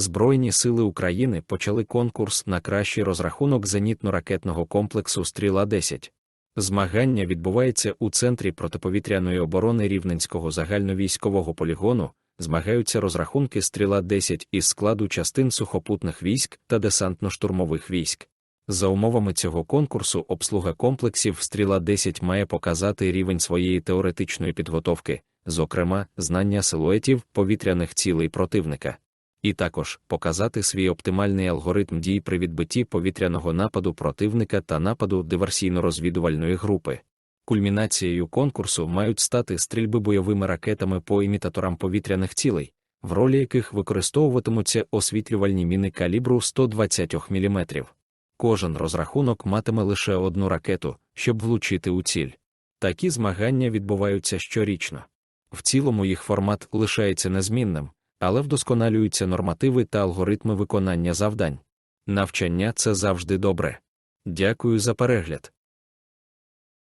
Збройні сили України почали конкурс на кращий розрахунок зенітно-ракетного комплексу Стріла 10. Змагання відбувається у центрі протиповітряної оборони Рівненського загальновійськового полігону. Змагаються розрахунки Стріла 10 із складу частин сухопутних військ та десантно-штурмових військ. За умовами цього конкурсу обслуга комплексів Стріла 10 має показати рівень своєї теоретичної підготовки, зокрема, знання силуетів повітряних цілей противника, і також показати свій оптимальний алгоритм дій при відбитті повітряного нападу противника та нападу диверсійно-розвідувальної групи. Кульмінацією конкурсу мають стати стрільби бойовими ракетами по імітаторам повітряних цілей, в ролі яких використовуватимуться освітлювальні міни калібру 120 мм. Кожен розрахунок матиме лише одну ракету, щоб влучити у ціль. Такі змагання відбуваються щорічно. В цілому їх формат лишається незмінним, але вдосконалюються нормативи та алгоритми виконання завдань. Навчання це завжди добре. Дякую за перегляд.